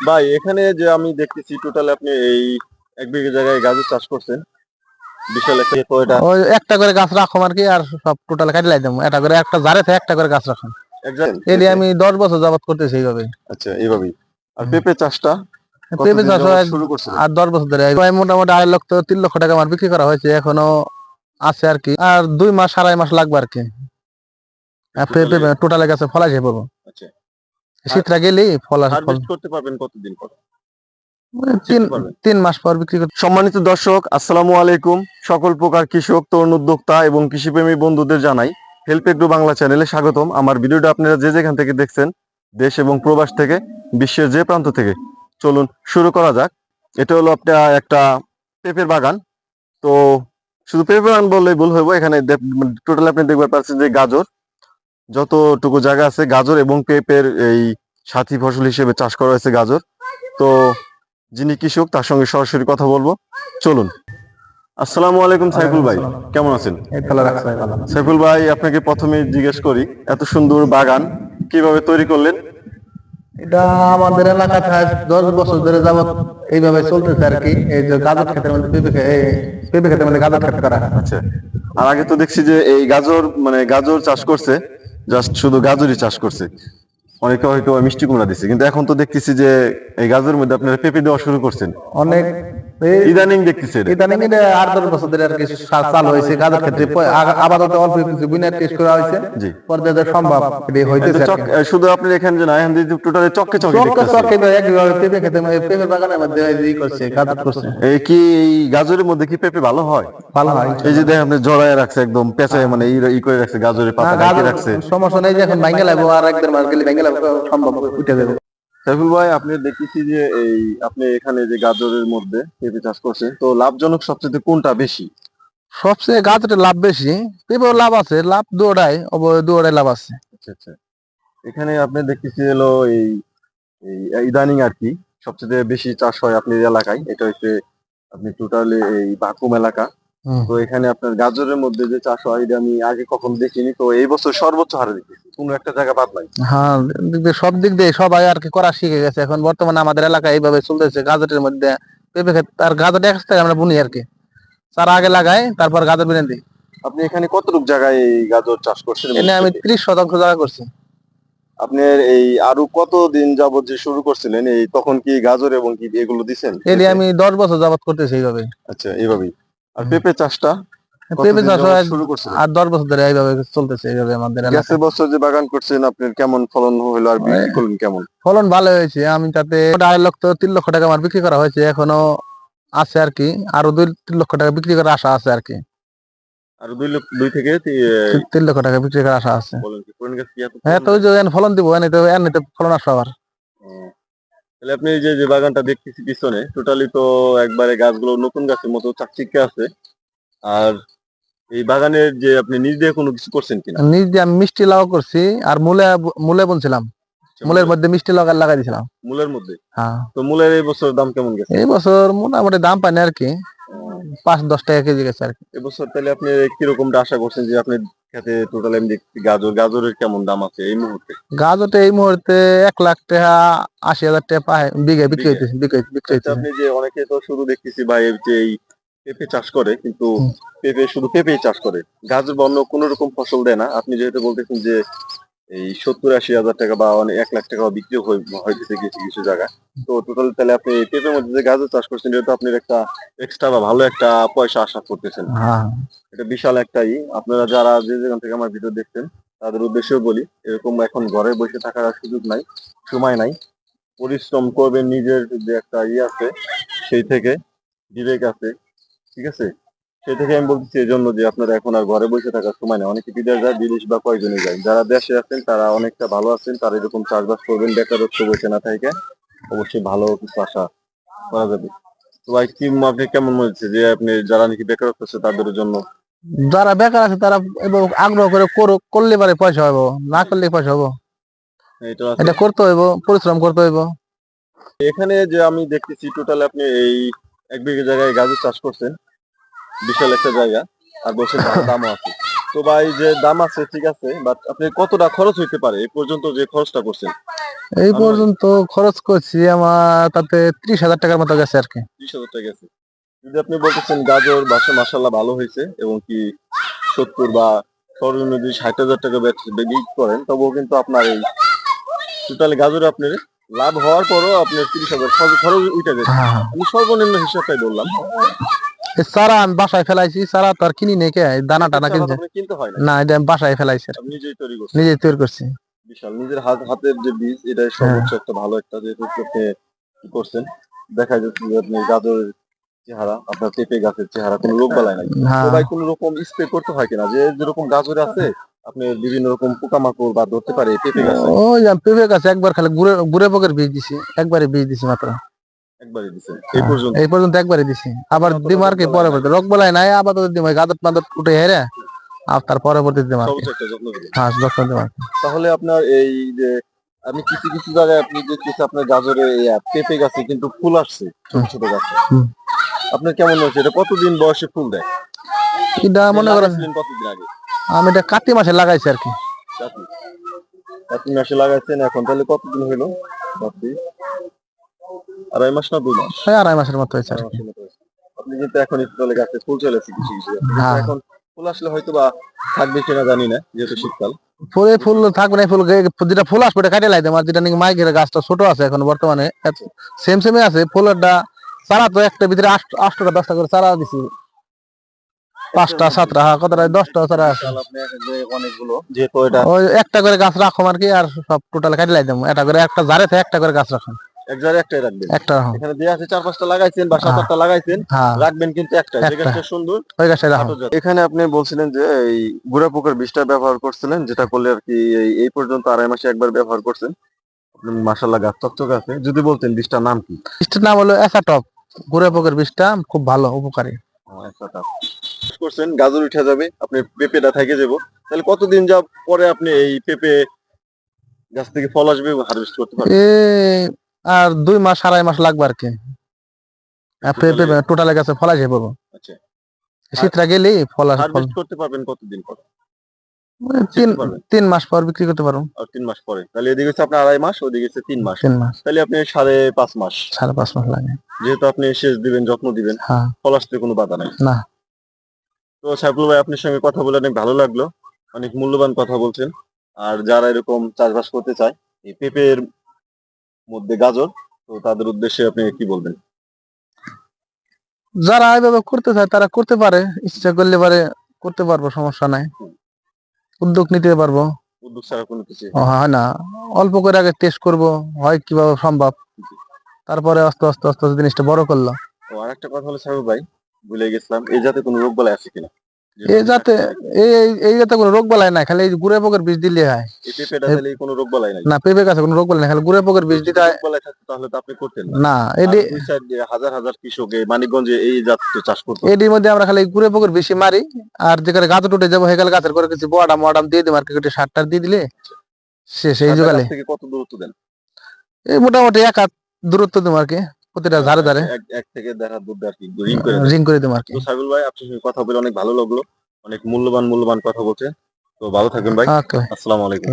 ভাই এখানে যে আমি দেখতেছি টোটাল আপনি এই এক বিঘা জায়গায় গাজর চাষ করছেন। বিশাল একটা এটা ওই একটা করে গাছ রাখো আর কি আর সব টোটাল কাটি লাই দেবো। একটা করে একটা জারে থেকে একটা করে গাছ রাখুন এই আমি দশ বছর যাবত করতেছি এইভাবে আচ্ছা এইভাবেই। আর পেঁপে চাষটা পেঁপে চাষ আর দশ বছর ধরে। মোটামুটি আড়াই লক্ষ তিন লক্ষ টাকা আমার বিক্রি করা হয়েছে এখনও আছে আর কি। আর দুই মাস আড়াই মাস লাগবে আর কি। টোটালে গেছে ফলা যাবে আচ্ছা শীতটা গেলেই ফল আসে ফল। করতে পারবেন কতদিন পর? তিন তিন মাস পর বিক্রি করতে সম্মানিত দর্শক আসসালামু আলাইকুম। সকল প্রকার কৃষক তরুণ উদ্যোক্তা এবং কৃষিপ্রেমী বন্ধুদের জানাই হেল্প এগ্রো বাংলা চ্যানেলে স্বাগতম। আমার ভিডিওটা আপনারা যে যেখান থেকে দেখছেন দেশ এবং প্রবাস থেকে বিশ্বের যে প্রান্ত থেকে চলুন শুরু করা যাক। এটা হলো আপনার একটা পেঁপের বাগান। তো শুধু পেঁপে বাগান বললেই ভুল হইব এখানে টোটাল আপনি দেখতে পাচ্ছেন যে গাজর যতটুকু জায়গা আছে গাজর এবং পেঁপের এই সাথী ফসল হিসেবে চাষ করা হয়েছে গাজর। তো যিনি কৃষক তার সঙ্গে সরাসরি কথা বলব। চলুন। আসসালামু আলাইকুম সাইফুল ভাই কেমন আছেন? সাইফুল ভাই আপনাকে প্রথমে জিজ্ঞেস করি এত সুন্দর বাগান কীভাবে তৈরি করলেন? এটা আমাদের এলাকা দশ বছর ধরে যাবত এইভাবে চলতেছে আর কি। এই যে গাজর ক্ষেতের মধ্যে পেঁপে পেঁপে ক্ষেতের মধ্যে গাজর ক্ষেত করা আচ্ছা। আর আগে তো দেখছি যে এই গাজর মানে গাজর চাষ করছে। জাস্ট শুধু গাজরই চাষ করছে। অনেকে হয়তো মিষ্টি কুমড়া দিচ্ছে কিন্তু এখন তো দেখতেছি যে এই গাজরের মধ্যে আপনারা পেঁপে দেওয়া শুরু করছেন। অনেক ইদানিং দেখতেছি ইদানিং এটা আট দশ বছর ধরে আর কি চালু হয়েছে গাজর ক্ষেত্রে। আপাতত অল্প কিছু বিনা টেস্ট করা হয়েছে। পর্যায়ে সম্ভব এটা হইতেছে। শুধু আপনি এখানে যে না এখান দিয়ে টোটালি চক্কে চকে চক্কে দেখতেছি। চক্কে তো একভাবে পেঁপে খেতে পেঁপের বাগানের মধ্যে ই করছে গাজর করছে। এই কি এই গাজরের মধ্যে কি পেঁপে ভালো হয়? ভালো হয়। এই যে দেখেন আপনি জড়ায় রাখছে একদম পেঁচায় মানে ই করে রাখছে গাজরের পাতা রাখছে। সমস্যা নেই যে এখন ভাঙ্গে লাগবো আর একদের মাস গেলে ভাঙ্গে লাগবো সম্ভব উঠে যাবে। সাইফুল ভাই আপনি দেখতেছি যে এই আপনি এখানে যে গাজরের মধ্যে পেঁপে চাষ করছেন তো লাভজনক সবচেয়ে কোনটা বেশি? সবচেয়ে গাজরের লাভ বেশি পেঁপেও লাভ আছে লাভ দুটাই দুটাই লাভ আছে। আচ্ছা আচ্ছা। এখানে আপনি দেখতেছি হলো এই এই ইদানিং আর কি সবচেয়ে বেশি চাষ হয় আপনার এলাকায় এটা হচ্ছে আপনি টোটালি এই বাকুম এলাকা। তো এখানে আপনার গাজরের মধ্যে যে চাষ হয় এটা আমি আগে কখন দেখিনি। তো এই বছর সর্বোচ্চ হারে দেখতেছি। কোনো একটা জায়গা বাদ নাই। হ্যাঁ সব দিক দিয়ে সবাই আর কি করা শিখে গেছে। এখন বর্তমানে আমাদের এলাকায় এইভাবে চলতেছে। গাজরের মধ্যে পেঁপে ক্ষেত আর গাজর এক থেকে আমরা বুনি আর কি। তার আগে লাগাই তারপর গাজর বিনে দিই। আপনি এখানে কতটুক জায়গায় এই গাজর চাষ করছেন? এবং এনে আমি ত্রিশ শতাংশ জায়গা করছি। আপনার এই আরও কত দিন যাবত যে শুরু করছিলেন এই তখন কি গাজর এবং কি এগুলো দিছেন? এনে আমি দশ বছর যাবত করতেছি এইভাবে আচ্ছা এইভাবেই। আর পেঁপে চাষটা পেঁপে চাষ শুরু আর দশ বছর ধরে এইভাবে চলতেছে এইভাবে আমাদের গেছে বছর যে বাগান করছেন আপনার কেমন ফলন হলো আর বিক্রি করলেন কেমন? ফলন ভালো হয়েছে আমি তাতে আড়াই লক্ষ তিন লক্ষ টাকা আমার বিক্রি করা হয়েছে এখনও আছে আর কি। আরও দুই তিন লক্ষ টাকা বিক্রি করার আশা আছে আর কি। আর দুই লক্ষ দুই থেকে তিন- লক্ষ টাকা বিক্রি করার আশা আছে। হ্যাঁ তো ওই যে ফলন দিব এনে তো এনে তো ফলন আসবে আবার। তাহলে আপনি এই যে যে বাগানটা দেখতেছি পিছনে টোটালি তো একবারে গাছগুলো নতুন গাছের মতো চাকচিকে আছে। আর এই বাগানের যে আপনি নিজ দিয়ে কোনো কিছু করছেন কিনা? নিজ দিয়ে আমি মিষ্টি লাউ করছি আর মূলে মূলে বুনছিলাম। মূলের মধ্যে মিষ্টি লাগা লাগাই দিছিলাম। মূলের মধ্যে? হ্যাঁ। তো মূলের এই বছর দাম কেমন গেছে? এই বছর মোটামুটি দাম পাইনি আর কি। পাঁচ দশ টাকা কেজি গেছে আর কি। এবছর তাহলে আপনি কিরকমটা আশা করছেন যে আপনি খেতে টোটাল আমি দেখছি গাজর গাজরের কেমন দাম আছে এই মুহূর্তে? গাজরটা এই মুহূর্তে এক লাখ টাকা আশি হাজার টাকা বিঘে বিক্রি? হইতেছে বিক্রি বিক্রি আচ্ছা, হইতেছে। আপনি যে অনেকে তো শুধু দেখতেছি ভাই এই যে এই পেঁপে চাষ করে কিন্তু পেঁপে শুধু পেঁপেই চাষ করে। গাজর বা অন্য কোনো রকম ফসল দেয় না। আপনি যেহেতু বলতেছেন যে এই সত্তর আশি হাজার টাকা বা অনেক এক লাখ টাকা বিক্রি হইতেছে কিছু কিছু জায়গায়। তো টোটাল তাহলে আপনি পেঁপের মধ্যে যে গাজর চাষ করছেন এটা তো আপনার একটা এক্সট্রা বা ভালো একটা পয়সা আশা করতেছেন। হ্যাঁ। এটা বিশাল একটাই আপনারা যারা যে যেখান থেকে আমার ভিডিও দেখছেন তাদের উদ্দেশ্যেও বলি এরকম এখন ঘরে বসে থাকার সুযোগ নাই সময় নাই। পরিশ্রম করবেন নিজের যে একটা ইয়ে আছে সেই থেকে বিবেক আছে। ঠিক আছে? সেই থেকে আমি বলতেছি এই জন্য যে আপনারা এখন আর ঘরে বসে থাকার সময় নেই। অনেকে বিদেশ যায় বিদেশ বা কয়জনে যায়। যারা দেশে আছেন তারা অনেকটা ভালো আছেন তারা এরকম চাষবাস করবেন বেকারত্ব বসে না থাকে অবশ্যই ভালো কিছু আশা করা যাবে। তো ভাই কি আপনি কেমন মনে হচ্ছে যে আপনি যারা নাকি বেকারত্ব আছে তাদের জন্য? যারা বেকার আছে তারা আগ্রহ করে করুক করলে পারে পয়সা হব না করলে পয়সা হব এটা করতে হইব পরিশ্রম করতে হইব। এখানে যে আমি দেখতেছি টোটাল আপনি এই এক বিঘে জায়গায় গাজর চাষ করছেন। বিশাল একটা জায়গা আর ভালো দামও আছে। তো ভাই যে দাম আছে ঠিক আছে বাট আপনি কতটা খরচ হইতে পারে? এই পর্যন্ত যে খরচটা করছেন। এই পর্যন্ত খরচ করছি আমার তাতে ত্রিশ হাজার টাকার মতো গেছে আর কি। ত্রিশ হাজার টাকা গেছে। যদি আপনি বলতেছেন গাজর বাসা মাসাল্লাহ ভালো হয়েছে এবং কি সত্তর বা সর্বনিম্ন যদি ষাট হাজার টাকা বিক্রি করেন তবুও কিন্তু আপনার এই টোটালি গাজরে আপনার লাভ হওয়ার পরও আপনার তিরিশ হাজার খরচ খরচ উঠে গেছে। হ্যাঁ হ্যাঁ। আমি সর্বনিম্ন হিসাবটাই বললাম। চারা আমি বাসায় ফেলাইছি চারা তো আর কিনি নেই কে? দানা টানা কিনছে। হয় না? এটা আমি বাসায় ফেলাইছি নিজেই তৈরি করছি। বিশাল নিজের হাত হাতের যে বীজ এটা সর্বোচ্চ একটা ভালো একটা আপনি কি করছেন। দেখা যাচ্ছে যে আপনি গাজরের চেহারা আপনার পেঁপে গাছের চেহারা কোনো রোগ বালাই নাই। হ্যাঁ। তো কোনো রকম স্প্রে করতে হয় কিনা? যে যেরকম গাজরে আছে আপনি বিভিন্ন রকম পোকামাকড় বা ধরতে পারে পেঁপে গাছে। ওই পেঁপে গাছে একবার খালি গুড়ে গুড়ে পোকের বীজ দিছি একবারে বীজ দিছি মাত্র। এই পর্যন্ত। এই পর্যন্ত একবারে দিছি। আবার দিম আর কি বালাই পরবর্তী। রোগ বেলায় নাই আপাতত দিম। গাদত মাদত উঠে হেরে আর তার পরবর্তীতে আর দিবেন হ্যাঁ যত্ন তাহলে আপনার এই যে আমি কিছু কিছু জায়গায় আপনি দেখতেছি আপনার গাজরে পেঁপে গাছে কিন্তু ফুল আসছে ছোট ছোট গাছে। আপনার কেমন হচ্ছে এটা কতদিন বয়সে ফুল দেয়? এটা মনে করেন লাগাইছিলেন কতদিন আগে? আমি এটা কাতি মাসে লাগাইছি আর কি। আপনি মাসে লাগাইছেন এখন তাহলে কতদিন হইল? আড়াই মাস না দুই মাস? হ্যাঁ আড়াই মাসের মতো হয়েছে। আপনি কিন্তু এখন তাহলে গাছে ফুল চলে এসেছে কিছু কিছু। এখন ফুল আসলে হয়তো বা থাকবে কিনা জানি না যেহেতু শীতকাল। ফুলে ফুল থাকবে না ফুল যেটা ফুল আসবে এটা কাটিয়ে লাইতাম আর যেটা নাকি মাইকের গাছটা ছোট আছে এখন বর্তমানে সেম সেমই আছে। ফুলেরটা চারা তো একটা ভিতরে আষ্ট- আটটা দশটা করে চারা দিছি। পাঁচটা সাতটা হ্যাঁ কতটা? দশটা চারা আছে। একটা করে গাছ রাখো আর কি আর সব টোটাল কাটে লাইতাম এটা করে একটা জারে একটা করে গাছ রাখো এক একটাই রাখবেন। একটা এখানে দিয়ে আছে চার পাঁচটা লাগাইছেন বা সাত হ্যাঁ। আটটা লাগাইছেন হ্যাঁ। রাখবেন কিন্তু একটা যে গাছটা সুন্দর ওই গাছটা এখানে আপনি বলছিলেন যে এই গুড়া পোকার বিষটা ব্যবহার করছিলেন যেটা করলে আর কি এই- পর্যন্ত আড়াই মাসে একবার ব্যবহার করছেন। মাসাল্লাহ গাছ চকচকে আছে। যদি বলতেন বিষটার নাম কি? বীজটার নাম হলো এসাটপ গুড়ে পোকের বীজটা খুব ভালো উপকারী। করছেন গাজর উঠে যাবে আপনি পেঁপেটা থেকে যাব। তাহলে কতদিন যা পরে আপনি এই পেঁপে গাছ থেকে ফল আসবে হারভেস্ট করতে পারবেন? আর দুই মাস আড়াই মাস লাগবে আর কি। টোটালে গাছে ফলা যাবে বলব। আচ্ছা। শীতটা গেলে ফল আসে ফল। করতে পারবেন কতদিন পর? তিন তিন মাস পর বিক্রি করতে পারব। আর তিন মাস পরে। তাহলে এদিকে হচ্ছে আপনার আড়াই মাস ওদিকে হচ্ছে তিন মাস। তিন মাস। তাহলে আপনি সাড়ে পাঁচ মাস। সাড়ে পাঁচ মাস লাগে। যেহেতু আপনি সেচ দিবেন যত্ন দিবেন হ্যাঁ। ফল আসতে কোনো বাধা নাই। না। তো সাইফুল ভাই আপনার সঙ্গে কথা বলে অনেক ভালো লাগল। অনেক মূল্যবান কথা বলছেন। আর যারা এরকম চাষবাস করতে চায় এই পেঁপের মধ্যে গাজর তো তাদের উদ্দেশ্যে আপনি কি বলবেন? যারা এইভাবে করতে চায় তারা করতে পারে। ইচ্ছা করলে পারে করতে পারব সমস্যা নাই। উদ্যোগ নিতে পারব। উদ্যোগ ছাড়া কোনো কিছু ও হয় না। অল্প করে আগে টেস্ট করব হয় কীভাবে সম্ভব। তারপরে আস্তে আস্তে আস্তে আস্তে জিনিসটা বড় করল ও আর একটা কথা হলো সাহেব ভাই ভুলে গেছিলাম এই যাতে কোনো রোগ বালাই আছে কিনা? এই যাতে এই যাতে কোনো রোগ বালাই নাই খালি এই গুড়ে পোকের বীজ দিলে হয়। কোনো রোগ বালাই নাই? না পেঁপে গাছে কোনো রোগ বালাই নাই খালি গুড়ে পোকের বীজ দিতে হয় রোগ বালাই থাকতো তাহলে তো আপনি করতেন না। না এডি হাজার হাজার কৃষক এই মানিকগঞ্জে এই জাত চাষ করতো। এডির মধ্যে আমরা খালি গুড়ে পোকের বেশি মারি আর যেখানে গাছ টুটে যাব সেখানে গাছের করে কিছু মডাম দিয়ে দিই মার্কেটে সার টার দিয়ে দিলে জোগালে কত দূরত্ব দেন? এই মোটামুটি এক হাত দূরত্ব দেবো আর কি। প্রতিটা ধারে ধারে। এক থেকে দেখা দুধ আর কি রিং করে রিং করে দেবো আর কি। সাইবুল ভাই আপনার সঙ্গে কথা বলে অনেক ভালো লাগল। অনেক মূল্যবান মূল্যবান কথা বলছে। তো ভালো থাকবেন ভাই। আসসালামু আলাইকুম।